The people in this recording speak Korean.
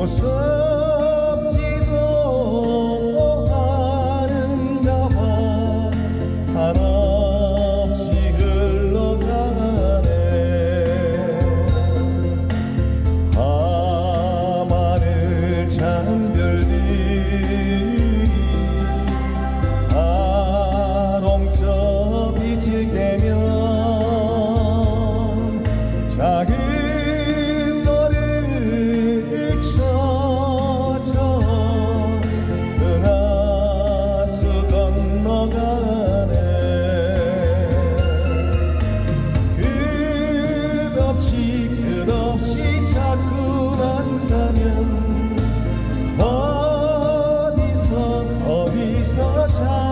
무섭지도 아름다워 한없이 흘러가네. 밤하늘 찬 별들이 아롱처 비칠 때면 끝없이 끝없이 자꾸 만나면 어디서 어디서 자